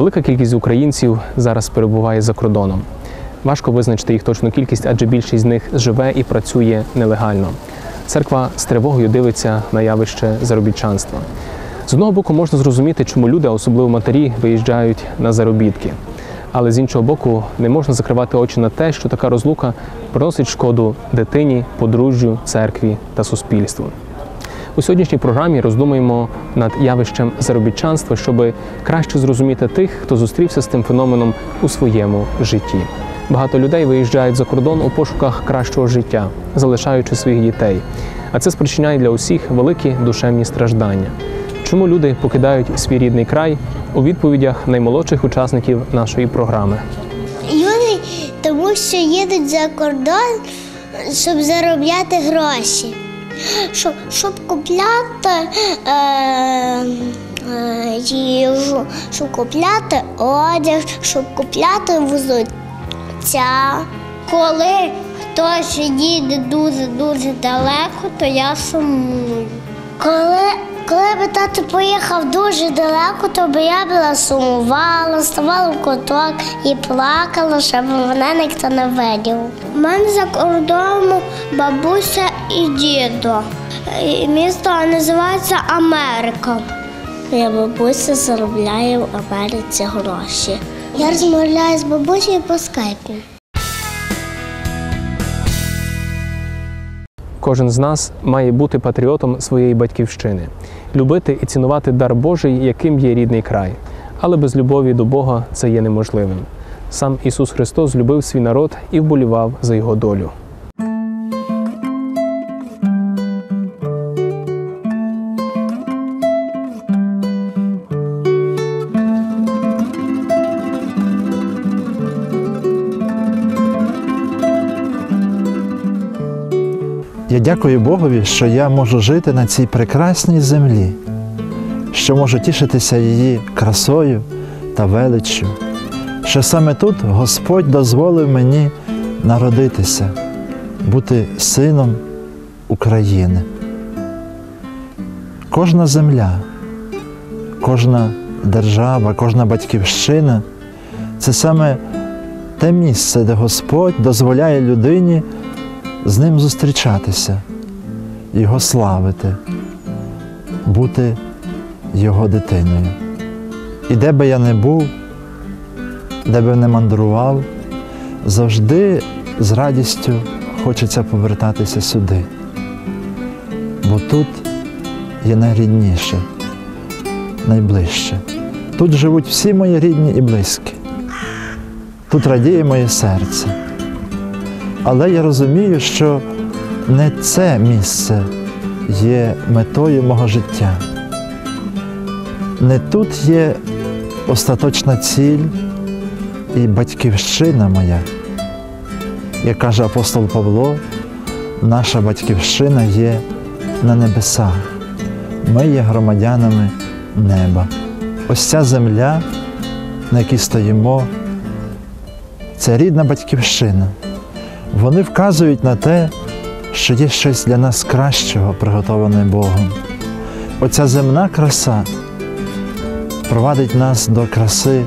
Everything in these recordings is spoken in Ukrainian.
Велика кількість українців зараз перебуває за кордоном. Важко визначити їх точну кількість, адже більшість з них живе і працює нелегально. Церква з тривогою дивиться на явище заробітчанства. З одного боку можна зрозуміти, чому люди, особливо матері, виїжджають на заробітки. Але з іншого боку, не можна закривати очі на те, що така розлука приносить шкоду дитині, подружжю, церкві та суспільству. У сьогоднішній програмі роздумуємо над явищем заробітчанства, щоб краще зрозуміти тих, хто зустрівся з тим феноменом у своєму житті. Багато людей виїжджають за кордон у пошуках кращого життя, залишаючи своїх дітей. А це спричиняє для усіх великі душевні страждання. Чому люди покидають свій рідний край у відповідях наймолодших учасників нашої програми? Люди, тому що їдуть за кордон, щоб заробляти гроші, щоб, щоб купляти е, е, їжу, щоб купляти одяг, щоб купляти взуття. Коли хтось їде дуже-дуже далеко, то я сумую. Коли, коли би тато поїхав дуже далеко, то би я була сумувала, ставала в куток і плакала, щоб мене ніхто не видів. У мене за кордоном бабуся і дідо. Місто називається Америка. Моя бабуся заробляє в Америці гроші. Я розмовляю з бабусею по скайпу. Кожен з нас має бути патріотом своєї батьківщини, любити і цінувати дар Божий, яким є рідний край. Але без любові до Бога це є неможливим. Сам Ісус Христос любив свій народ і вболівав за його долю. Дякую Богові, що я можу жити на цій прекрасній землі, що можу тішитися її красою та величчю, що саме тут Господь дозволив мені народитися, бути сином України. Кожна земля, кожна держава, кожна батьківщина це саме те місце, де Господь дозволяє людині з ним зустрічатися, його славити, бути його дитиною. І де би я не був, де би не мандрував, завжди з радістю хочеться повертатися сюди. Бо тут є найрідніше, найближче. Тут живуть всі мої рідні і близькі. Тут радіє моє серце. Але я розумію, що не це місце є метою мого життя. Не тут є остаточна ціль і батьківщина моя. Як каже апостол Павло, наша батьківщина є на небесах. Ми є громадянами неба. Ось ця земля, на якій стоїмо, це рідна батьківщина. Вони вказують на те, що є щось для нас кращого, приготоване Богом. Оця земна краса провадить нас до краси,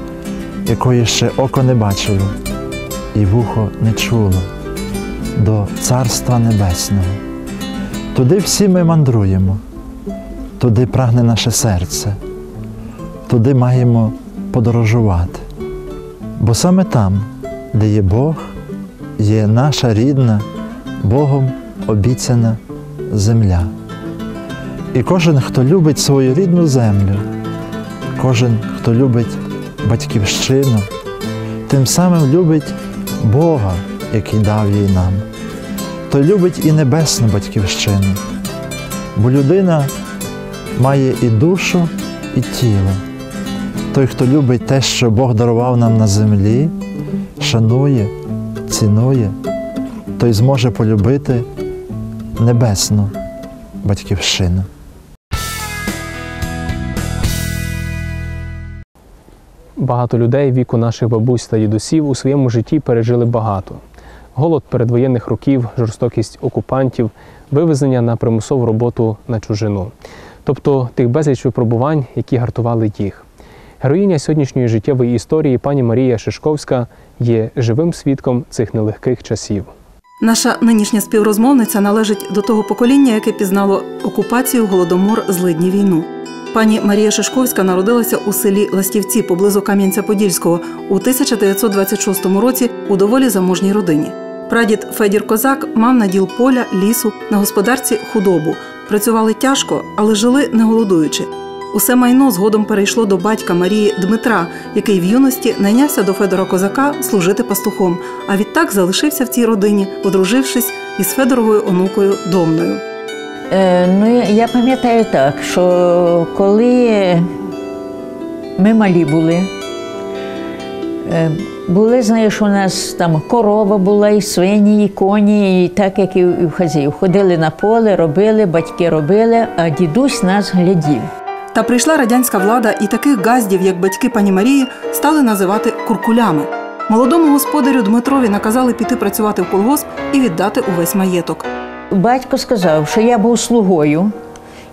якої ще око не бачило і вухо не чуло, до Царства Небесного. Туди всі ми мандруємо, туди прагне наше серце, туди маємо подорожувати. Бо саме там, де є Бог, є наша рідна, Богом обіцяна земля. І кожен, хто любить свою рідну землю, кожен, хто любить батьківщину, тим самим любить Бога, який дав їй нам, той любить і небесну батьківщину, бо людина має і душу, і тіло. Той, хто любить те, що Бог дарував нам на землі, шанує, цінує, той зможе полюбити небесну батьківщину. Багато людей віку наших бабусь та дідусів у своєму житті пережили багато: голод передвоєнних років, жорстокість окупантів, вивезення на примусову роботу на чужину, тобто тих безліч випробувань, які гартували їх. Героїня сьогоднішньої життєвої історії пані Марія Шишковська є живим свідком цих нелегких часів. Наша нинішня співрозмовниця належить до того покоління, яке пізнало окупацію, голодомор, злидні війну. Пані Марія Шишковська народилася у селі Ластівці поблизу Кам'янця-Подільського у 1926 році у доволі заможній родині. Прадід Федір Козак мав наділ поля, лісу, на господарці худобу. Працювали тяжко, але жили не голодуючи. Усе майно згодом перейшло до батька Марії Дмитра, який в юності найнявся до Федора Козака служити пастухом, а відтак залишився в цій родині, одружившись із Федоровою онукою Домною. Е, ну, я- пам'ятаю так, що коли ми малі були, е, були, знаєш, у нас там корова була, і свині, і коні, і так, як і в хазів. Ходили на поле, робили, батьки робили, а дідусь нас глядів. Та прийшла радянська влада, і таких газдів, як батьки пані Марії, стали називати куркулями. Молодому господарю Дмитрові наказали піти працювати в колгосп і віддати увесь маєток. Батько сказав, що я був слугою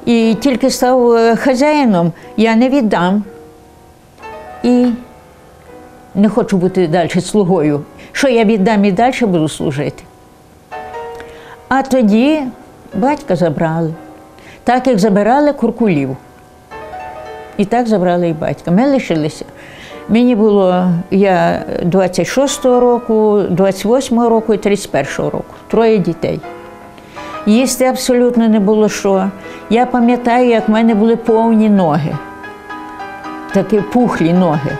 і тільки став е, хазяїном, я не віддам. І не хочу бути далі слугою. Що я віддам і далі буду служити. А тоді батька забрали, так як забирали куркулів. І так забрали і батька. Ми лишилися. Мені було я 26-го року, 28-го року і 31-го року. Троє дітей. Їсти абсолютно не було що. Я пам'ятаю, як в мене були повні ноги, такі пухлі ноги.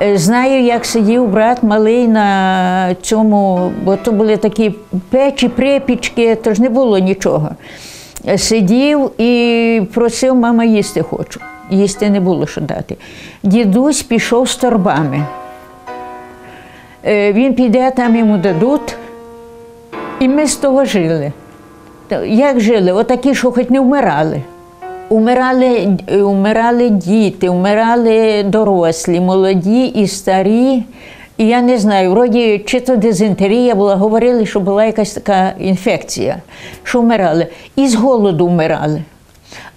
Е, Знаю, як сидів брат малий на цьому, бо то були такі печі, припічки, то ж не було нічого. Сидів і просив, мама, їсти хочу. Їсти не було що дати. Дідусь пішов з торбами. Е, Він піде, там йому дадуть, і ми з того жили. Як жили? Отакі, що хоч не вмирали. Умирали, е, умирали діти, вмирали дорослі, молоді і старі. І я не знаю, вроді чи то дизентерія була, говорили, що була якась така інфекція, що вмирали. І з голоду вмирали.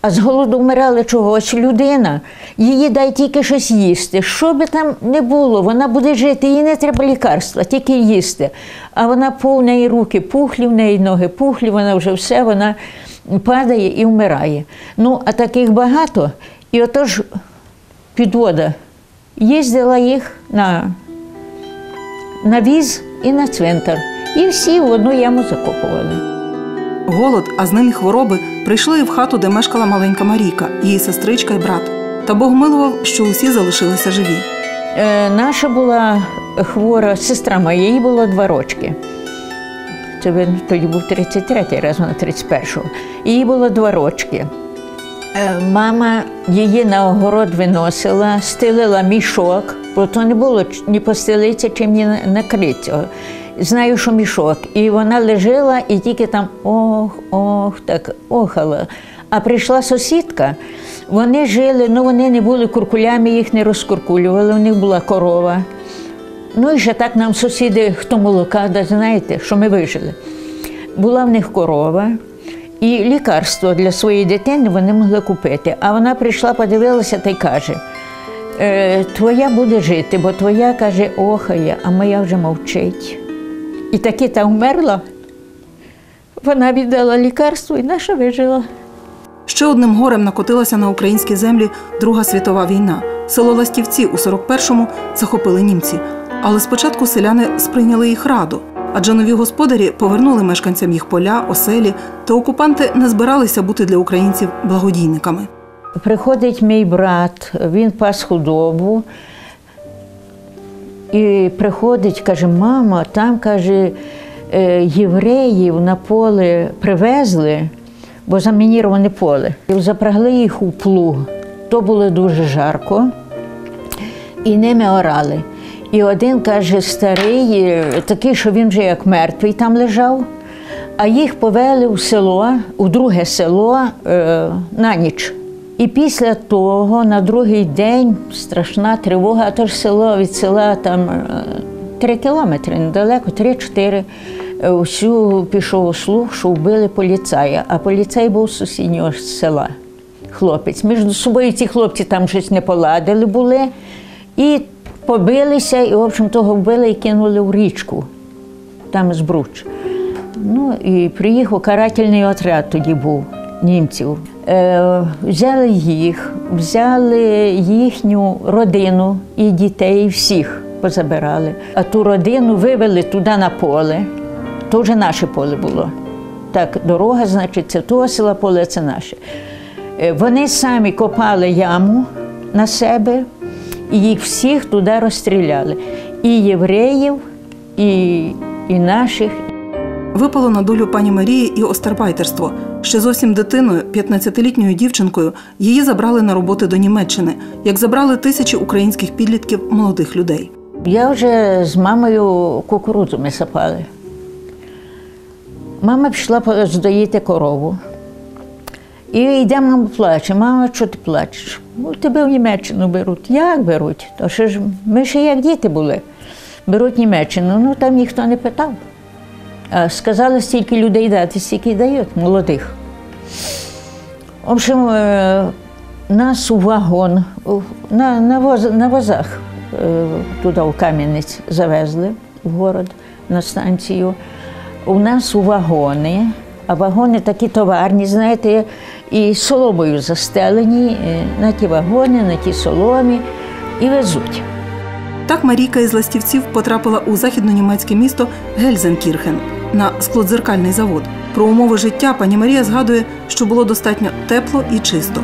А з голоду вмирали чогось людина, її дай тільки щось їсти. Що би там не було, вона буде жити, їй не треба лікарства, тільки їсти. А вона повна і руки пухлі, в неї ноги пухлі, вона вже все, вона падає і вмирає. Ну, а таких багато. І отож підвода їздила їх на, на віз і на цвинтар. І всі в одну яму закопували. Голод, а з ним і хвороби прийшли і в хату, де мешкала маленька Марійка, її сестричка і брат. Та Бог милував, що усі залишилися живі. Е, наша була хвора сестра моя, їй було два рочки. Це він тоді був 33-й раз, вона 31-го. Їй було два рочки. Е, Мама її на огород виносила, стелила мішок, бо то не було ні постелиться, чим ні на- накритися. Знаю, що мішок. І вона лежала і тільки там ох, ох, так охала. А прийшла сусідка, вони жили, ну вони не були куркулями, їх не розкуркулювали, у них була корова. Ну і ще так нам сусіди, хто молока, дасть, знаєте, що ми вижили. Була в них корова, і лікарство для своєї дитини вони могли купити. А вона прийшла, подивилася та й каже: «Е, твоя буде жити, бо твоя каже, охає, а моя вже мовчить. І таки та вмерла. Вона віддала лікарство і наша вижила. Ще одним горем накотилася на українські землі Друга світова війна. Село Ластівці у 41-му захопили німці. Але спочатку селяни сприйняли їх радо, адже нові господарі повернули мешканцям їх поля, оселі, та окупанти не збиралися бути для українців благодійниками. Приходить мій брат, він пас худобу. І приходить, каже, мама, там, каже, е, євреїв на поле привезли, бо замініроване поле. І запрягли їх у плуг. То було дуже жарко, і ними орали. І один каже, старий, е, такий, що він вже як мертвий там лежав, а їх повели у село, у друге село е, на ніч. І після того, на другий день, страшна тривога, а то ж село від села там е, три кілометри недалеко, три-чотири. Е, Усю пішов слух, що вбили поліцая, а поліцай був з сусіднього села. Хлопець. Між собою ці хлопці там щось не поладили були. І побилися, і, в общем, того вбили і кинули в річку, там збруч. Ну і приїхав карательний отряд тоді був німців. Е, взяли їх, взяли їхню родину і дітей, всіх позабирали. А ту родину вивели туди на поле. То вже наше поле було. Так, дорога, значить, це того села поле, це наше. Е, Вони самі копали яму на себе і їх всіх туди розстріляли. І євреїв, і, і наших, Випало на долю пані Марії і остарбайтерство. Ще зовсім дитиною, 15-літньою дівчинкою, її забрали на роботи до Німеччини, як забрали тисячі українських підлітків молодих людей. Я вже з мамою кукурудзу ми сапали. Мама пішла здоїти корову. І йде, мама плаче. Мама, що ти плачеш? Ну, тебе в Німеччину беруть. Як беруть? То що ж ми ще як діти були. Беруть Німеччину, ну там ніхто не питав. А сказали, стільки людей дати, стільки дають, молодих. В общем, е, нас у вагон, на, на, воз, на возах е, туди, в Кам'янець, завезли в город на станцію. У нас у вагони, а вагони такі товарні, знаєте, і соломою застелені е, на ті вагони, на ті соломі і везуть. Так Марійка із ластівців потрапила у західнонімецьке місто Гельзенкірхен на склодзеркальний завод. Про умови життя пані Марія згадує, що було достатньо тепло і чисто.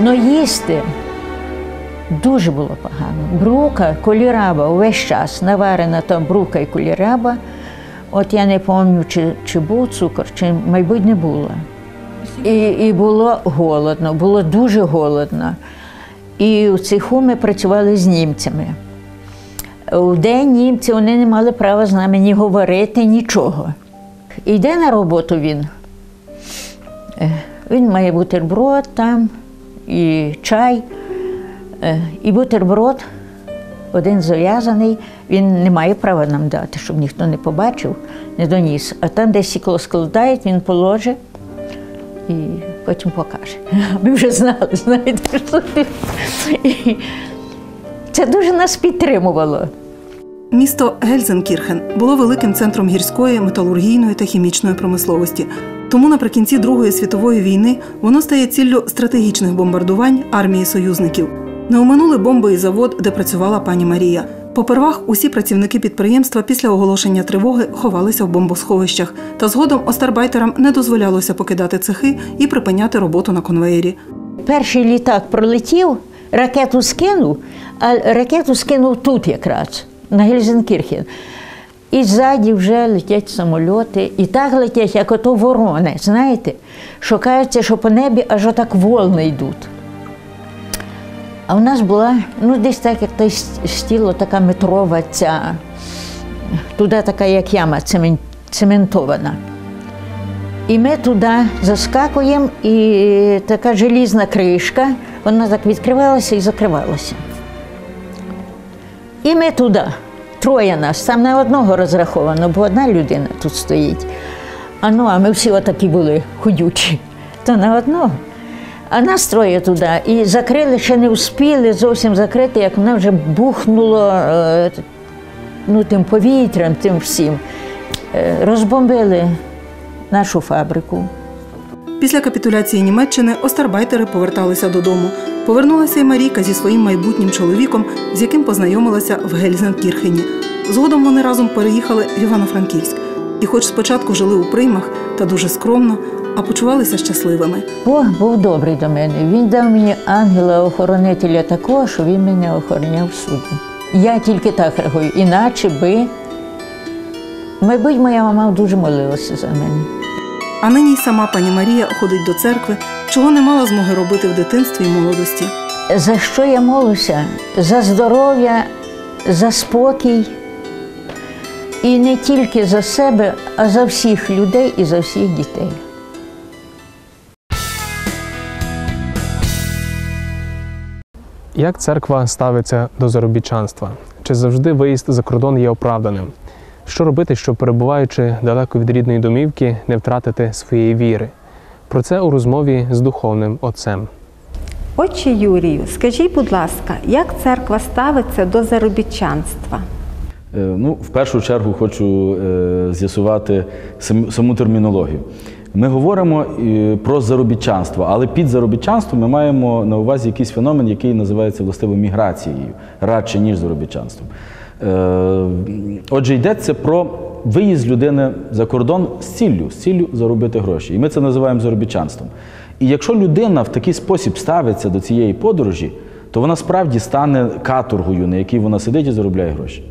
Но їсти дуже було погано. Брука, коліраба увесь час наварена там брука і коліраба. От я не пам'ятаю, чи, чи був цукор, чи, мабуть, не було. І, і було голодно, було дуже голодно. І в цеху ми працювали з німцями. У день німці вони не мали права з нами ні говорити, нічого. Йде на роботу він. Е, Він має бутерброд там, і чай, е, і бутерброд один зав'язаний. Він не має права нам дати, щоб ніхто не побачив, не доніс. А там, де сікло складають, він положить і потім покаже. Ми вже знали, знаєте, що Це дуже нас підтримувало. Місто Гельзенкірхен було великим центром гірської, металургійної та хімічної промисловості. Тому наприкінці Другої світової війни воно стає ціллю стратегічних бомбардувань армії союзників. Не оминули бомби і завод, де працювала пані Марія. Попервах усі працівники підприємства після оголошення тривоги ховалися в бомбосховищах, та згодом остарбайтерам не дозволялося покидати цехи і припиняти роботу на конвеєрі. Перший літак пролетів, ракету скинув, а ракету скинув тут якраз, на Гельзенкірхен. І ззаді вже летять самольоти, і так летять, як ото ворони, знаєте, що кажеться, що по небі аж отак волни йдуть. А в нас була, ну, десь так, як той стіло, така метрова ця, туди така, як яма цементована. І ми туди заскакуємо, і така желізна кришка, вона так відкривалася і закривалася. І ми туди, троє нас, там на одного розраховано, бо одна людина тут стоїть. А ну, а ми всі отакі були худючі, то на одного. А нас троє туди. І закрили, ще не встигли зовсім закрити, як вона вже бухнуло е, ну, тим повітрям, тим всім. Е, Розбомбили нашу фабрику. Після капітуляції Німеччини остарбайтери поверталися додому. Повернулася й Марійка зі своїм майбутнім чоловіком, з яким познайомилася в Гельзенкірхені. Згодом вони разом переїхали в Івано-Франківськ. І, хоч спочатку жили у приймах та дуже скромно, а почувалися щасливими. Бог був добрий до мене. Він дав мені ангела-охоронителя такого, що він мене охороняв всюди. Я тільки так рахую, іначе би, мабуть, моя мама дуже молилася за мене. А нині й сама пані Марія ходить до церкви, чого не мала змоги робити в дитинстві і молодості. За що я молюся? За здоров'я, за спокій. І не тільки за себе, а за всіх людей і за всіх дітей. Як церква ставиться до заробітчанства? Чи завжди виїзд за кордон є оправданим? Що робити, щоб перебуваючи далеко від рідної домівки, не втратити своєї віри? Про це у розмові з духовним отцем. Отче Юрію, скажіть, будь ласка, як церква ставиться до заробітчанства? Е, Ну, в першу чергу хочу е, з'ясувати саму термінологію. Ми говоримо е, про заробітчанство, але під заробітчанством ми маємо на увазі якийсь феномен, який називається властиво міграцією, радше ніж заробітчанством. Е, Отже, йдеться про виїзд людини за кордон з ціллю, з ціллю заробити гроші. І ми це називаємо заробітчанством. І якщо людина в такий спосіб ставиться до цієї подорожі, то вона справді стане каторгою, на якій вона сидить і заробляє гроші.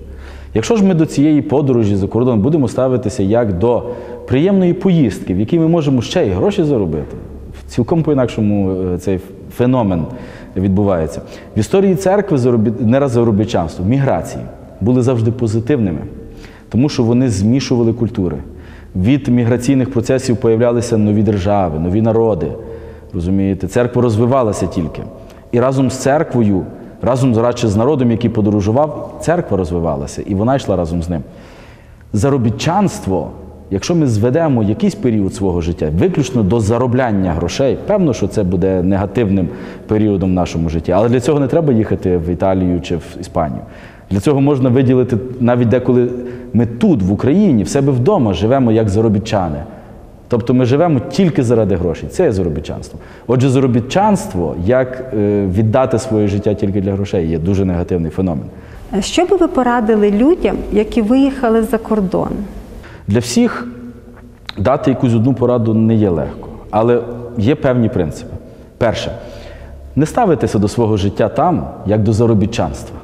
Якщо ж ми до цієї подорожі за кордон будемо ставитися як до приємної поїздки, в якій ми можемо ще й гроші заробити, цілком по-інакшому е, цей феномен відбувається. В історії церкви не раз заробітчанство, міграції були завжди позитивними, тому що вони змішували культури. Від міграційних процесів появлялися нові держави, нові народи. Розумієте, церква розвивалася тільки. І разом з церквою, разом радше з народом, який подорожував, церква розвивалася, і вона йшла разом з ним. Заробітчанство, якщо ми зведемо якийсь період свого життя, виключно до заробляння грошей, певно, що це буде негативним періодом в нашому житті. Але для цього не треба їхати в Італію чи в Іспанію. Для цього можна виділити навіть деколи ми тут, в Україні, в себе вдома живемо як заробітчани. Тобто ми живемо тільки заради грошей. Це є заробітчанство. Отже, заробітчанство, як е, віддати своє життя тільки для грошей, є дуже негативний феномен. Що би ви порадили людям, які виїхали за кордон? Для всіх дати якусь одну пораду не є легко, але є певні принципи. Перше, не ставитися до свого життя там, як до заробітчанства.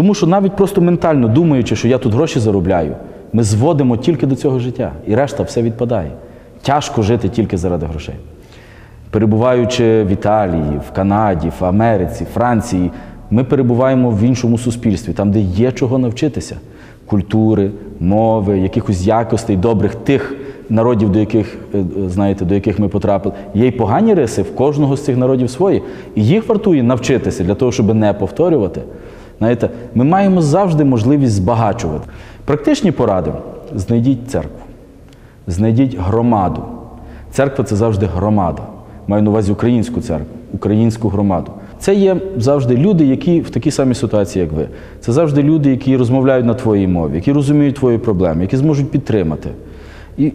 Тому що навіть просто ментально думаючи, що я тут гроші заробляю, ми зводимо тільки до цього життя, і решта все відпадає. Тяжко жити тільки заради грошей. Перебуваючи в Італії, в Канаді, в Америці, Франції, ми перебуваємо в іншому суспільстві, там, де є чого навчитися культури, мови, якихось якостей добрих тих народів, до яких, е, е, знаєте, до яких ми потрапили. Є й погані риси в кожного з цих народів свої. І їх вартує навчитися для того, щоб не повторювати. Знаєте, ми маємо завжди можливість збагачувати. Практичні поради знайдіть церкву, знайдіть громаду. Церква це завжди громада. Маю на увазі українську церкву, українську громаду. Це є завжди люди, які в такій самій ситуації, як ви. Це завжди люди, які розмовляють на твоїй мові, які розуміють твої проблеми, які зможуть підтримати. І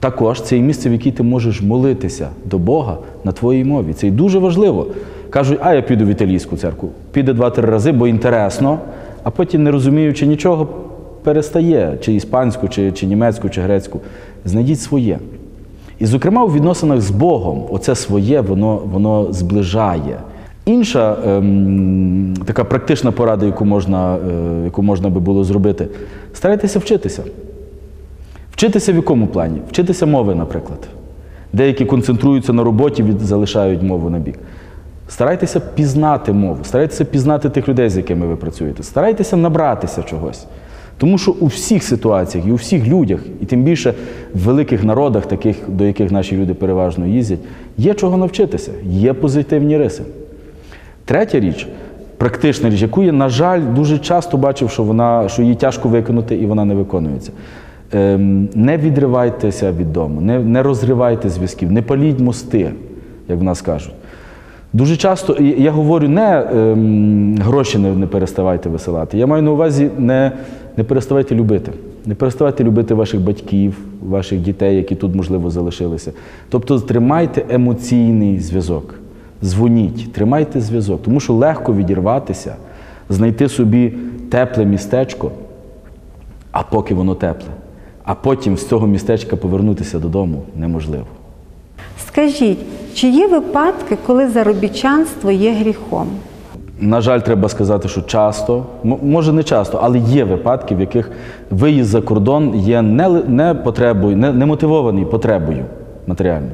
також це є місце, в якій ти можеш молитися до Бога на твоїй мові. Це і дуже важливо. Кажуть, а я піду в італійську церкву. Піде два-три рази, бо інтересно, а потім, не розуміючи нічого, перестає чи іспанську, чи, чи німецьку, чи грецьку. Знайдіть своє. І, зокрема, у відносинах з Богом, оце своє, воно, воно зближає. Інша ем, така практична порада, яку можна, е, яку можна би було зробити, старайтеся вчитися. Вчитися в якому плані? Вчитися мови, наприклад. Деякі концентруються на роботі, від, залишають мову на бік. Старайтеся пізнати мову, старайтеся пізнати тих людей, з якими ви працюєте. Старайтеся набратися чогось. Тому що у всіх ситуаціях і у всіх людях, і тим більше в великих народах, таких, до яких наші люди переважно їздять, є чого навчитися, є позитивні риси. Третя річ, практична річ, яку я, на жаль, дуже часто бачив, що, вона, що її тяжко виконати і вона не виконується. Ем, не відривайтеся від дому, не, не розривайте зв'язків, не паліть мости, як в нас кажуть. Дуже часто я говорю, не ем, гроші не, не переставайте висилати. Я маю на увазі не, не переставайте любити. Не переставайте любити ваших батьків, ваших дітей, які тут, можливо, залишилися. Тобто тримайте емоційний зв'язок. Дзвоніть, тримайте зв'язок, тому що легко відірватися, знайти собі тепле містечко, а поки воно тепле, а потім з цього містечка повернутися додому неможливо. Скажіть, чи є випадки, коли заробітчанство є гріхом? На жаль, треба сказати, що часто, може не часто, але є випадки, в яких виїзд за кордон є не, не потребою, не, не мотивований потребою матеріальною,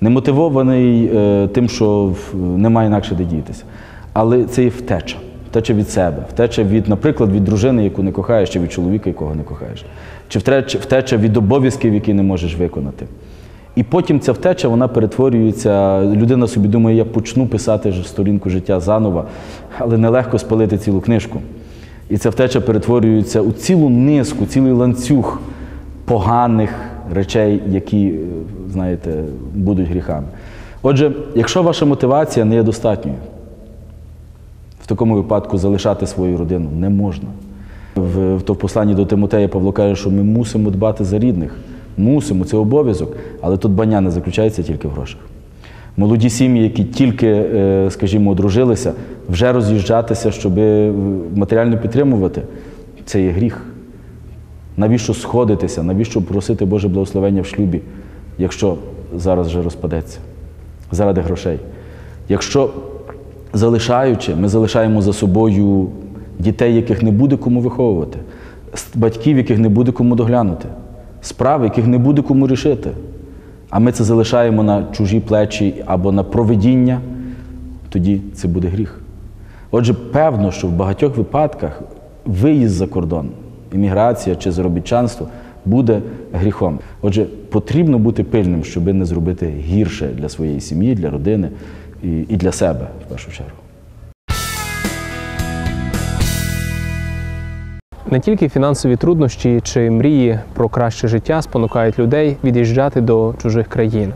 не мотивований е, тим, що немає інакше де діятися. Але це є втеча. Втеча від себе, втеча від, наприклад, від дружини, яку не кохаєш, чи від чоловіка, якого не кохаєш, чи втеча від обов'язків, які не можеш виконати. І потім ця втеча вона перетворюється. Людина собі думає, я почну писати сторінку життя заново, але нелегко спалити цілу книжку. І ця втеча перетворюється у цілу низку, цілий ланцюг поганих речей, які, е, знаєте, будуть гріхами. Отже, якщо ваша мотивація не є достатньою, в такому випадку залишати свою родину не можна. В, то в посланні до Тимотея Павло каже, що ми мусимо дбати за рідних. Мусимо, це обов'язок, але тут бання не заключається тільки в грошах. Молоді сім'ї, які тільки, е, скажімо, одружилися, вже роз'їжджатися, щоб е, матеріально підтримувати, це є гріх. Навіщо сходитися, навіщо просити Боже благословення в шлюбі, якщо зараз вже розпадеться заради грошей? Якщо залишаючи, ми залишаємо за собою дітей, яких не буде кому виховувати, батьків, яких не буде кому доглянути, справи, яких не буде кому рішити, а ми це залишаємо на чужі плечі або на проведіння, тоді це буде гріх. Отже, певно, що в багатьох випадках виїзд за кордон, імміграція чи заробітчанство буде гріхом. Отже, потрібно бути пильним, щоб не зробити гірше для своєї сім'ї, для родини і для себе в першу чергу. Не тільки фінансові труднощі чи мрії про краще життя спонукають людей від'їжджати до чужих країн.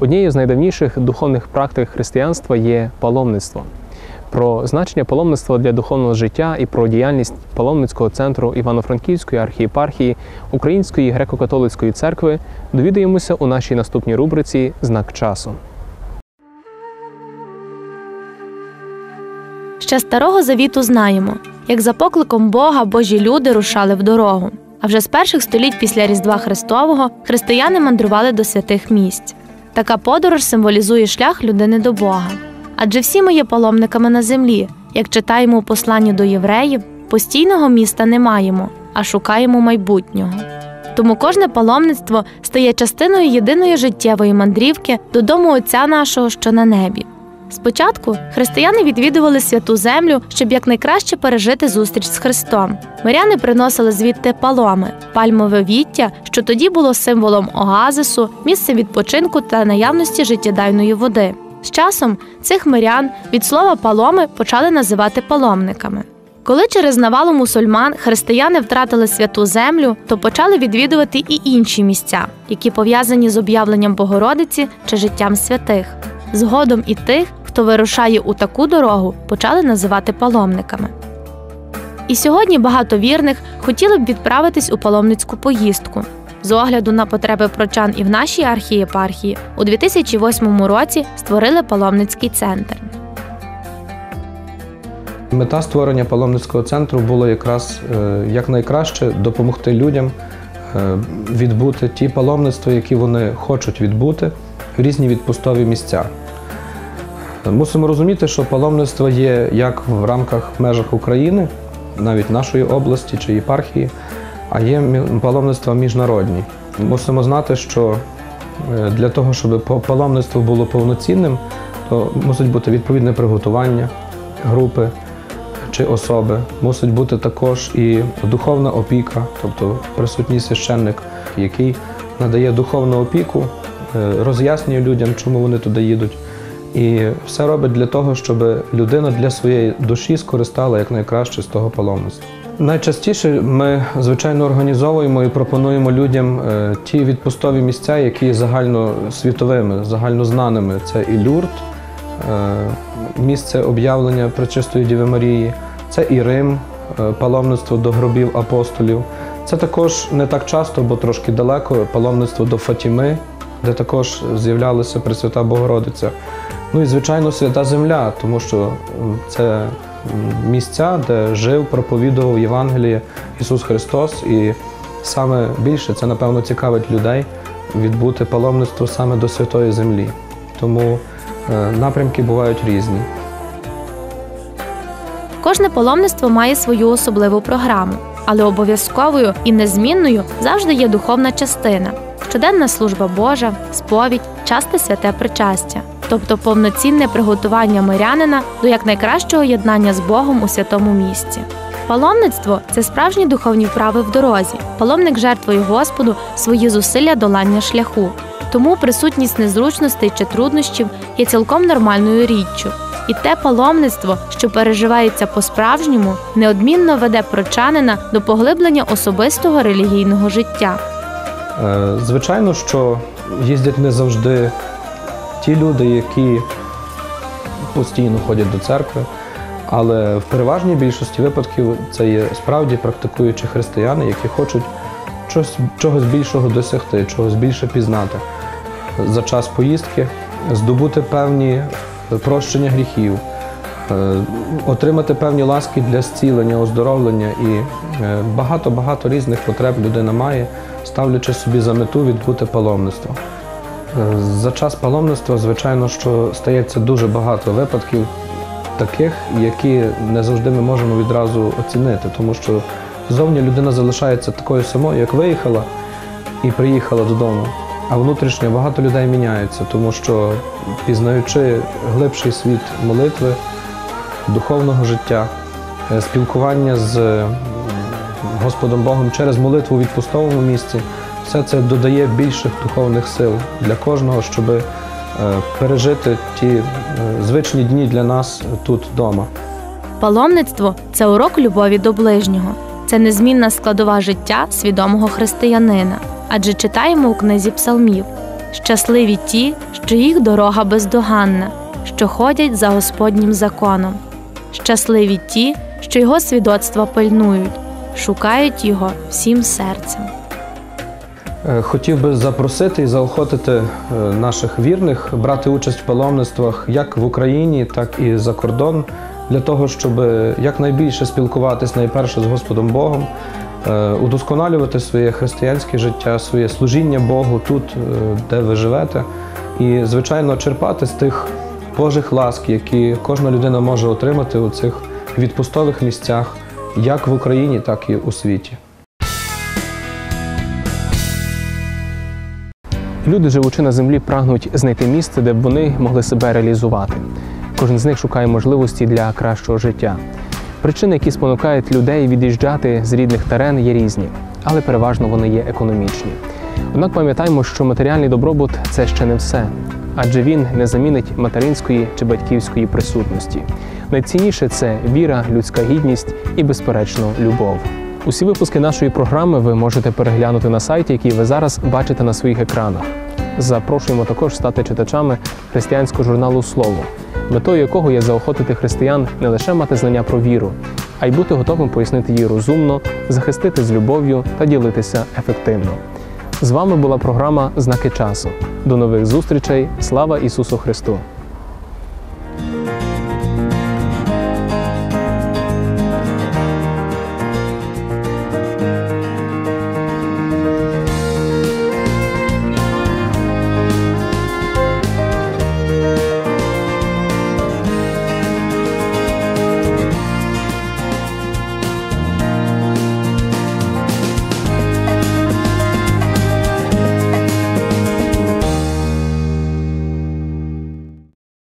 Однією з найдавніших духовних практик християнства є паломництво. Про значення паломництва для духовного життя і про діяльність паломницького центру Івано-Франківської архієпархії Української греко-католицької церкви довідаємося у нашій наступній рубриці Знак часу. Ще старого завіту знаємо, як за покликом Бога Божі люди рушали в дорогу. А вже з перших століть після Різдва Христового християни мандрували до святих місць. Така подорож символізує шлях людини до Бога. Адже всі ми є паломниками на землі, як читаємо у посланні до євреїв, постійного міста не маємо, а шукаємо майбутнього. Тому кожне паломництво стає частиною єдиної життєвої мандрівки додому Отця нашого, що на небі. Спочатку християни відвідували святу землю, щоб якнайкраще пережити зустріч з Христом. Миряни приносили звідти паломи, пальмове віття, що тоді було символом оазису, місцем відпочинку та наявності життєдайної води. З часом цих мирян від слова паломи почали називати паломниками. Коли через навалу мусульман християни втратили святу землю, то почали відвідувати і інші місця, які пов'язані з об'явленням Богородиці чи життям святих. Згодом і тих, хто вирушає у таку дорогу, почали називати паломниками. І сьогодні багато вірних хотіли б відправитись у паломницьку поїздку. З огляду на потреби прочан і в нашій архієпархії у 2008 році створили паломницький центр. Мета створення паломницького центру було якраз е, якнайкраще допомогти людям е, відбути ті паломництва, які вони хочуть відбути в різні відпустові місця. Мусимо розуміти, що паломництво є як в рамках межах України, навіть нашої області чи єпархії, а є паломництва міжнародні. Мусимо знати, що е, для того, щоб паломництво було повноцінним, то мусить бути відповідне приготування групи чи особи. Мусить бути також і духовна опіка, тобто присутній священник, який надає духовну опіку, е, роз'яснює людям, чому вони туди їдуть. І все робить для того, щоб людина для своєї душі скористала якнайкраще з того паломництва. Найчастіше ми, звичайно, організовуємо і пропонуємо людям е, ті відпустові місця, які є загальносвітовими, загальнознаними. Це і Люрд, е, місце об'явлення Пречистої Діви Марії, це і Рим, е, паломництво до гробів апостолів. Це також не так часто, бо трошки далеко, паломництво до Фатіми, де також з'являлася Пресвята Богородиця. Ну і, звичайно, свята земля, тому що це місця, де жив, проповідував Євангеліє Ісус Христос. І саме більше це, напевно, цікавить людей відбути паломництво саме до святої землі. Тому е, напрямки бувають різні. Кожне паломництво має свою особливу програму, але обов'язковою і незмінною завжди є духовна частина, щоденна служба Божа, сповідь, часте святе причастя, тобто повноцінне приготування мирянина до якнайкращого єднання з Богом у святому місці. Паломництво це справжні духовні вправи в дорозі. Паломник жертвує Господу свої зусилля долання шляху. Тому присутність незручностей чи труднощів є цілком нормальною річчю. І те паломництво, що переживається по-справжньому, неодмінно веде прочанина до поглиблення особистого релігійного життя. Е, Звичайно, що їздять не завжди ті люди, які постійно ходять до церкви, але в переважній більшості випадків це є справді практикуючі християни, які хочуть щось, чогось більшого досягти, чогось більше пізнати за час поїздки, здобути певні прощення гріхів, е, отримати певні ласки для зцілення, оздоровлення і е, багато-багато різних потреб людина має, ставлячи собі за мету відбути паломництво. Е, За час паломництва, звичайно, що стається дуже багато випадків таких, які не завжди ми можемо відразу оцінити, тому що зовні людина залишається такою самою, як виїхала і приїхала додому. А внутрішньо багато людей міняються, тому що пізнаючи глибший світ молитви, духовного життя, е, спілкування з Господом Богом через молитву у відпустовому місці, все це додає більших духовних сил для кожного, щоб пережити ті е, звичні дні для нас тут вдома. Паломництво це урок любові до ближнього. Це незмінна складова життя свідомого християнина. Адже читаємо у книзі псалмів: щасливі ті, що їх дорога бездоганна, що ходять за Господнім законом. Щасливі ті, що його свідоцтва пильнують, шукають його всім серцем. Е, Хотів би запросити і заохотити е, наших вірних брати участь в паломництвах як в Україні, так і за кордон, для того, щоб якнайбільше спілкуватись найперше з Господом Богом, е, удосконалювати своє християнське життя, своє служіння Богу тут, де ви живете, і, звичайно, черпати з тих Божих ласк, які кожна людина може отримати у цих відпустових місцях, як в Україні, так і у світі. Люди, живучи на землі, прагнуть знайти місце, де б вони могли себе реалізувати. Кожен з них шукає можливості для кращого життя. Причини, які спонукають людей від'їжджати з рідних терен, є різні, але переважно вони є економічні. Однак пам'ятаємо, що матеріальний добробут це ще не все, адже він не замінить материнської чи батьківської присутності. Найцінніше це віра, людська гідність і, безперечно, любов. Усі випуски нашої програми ви можете переглянути на сайті, який ви зараз бачите на своїх екранах. Запрошуємо також стати читачами християнського журналу Слово, метою якого є заохотити християн не лише мати знання про віру, а й бути готовим пояснити її розумно, захистити з любов'ю та ділитися ефективно. З вами була програма Знаки часу. До нових зустрічей. Слава Ісусу Христу!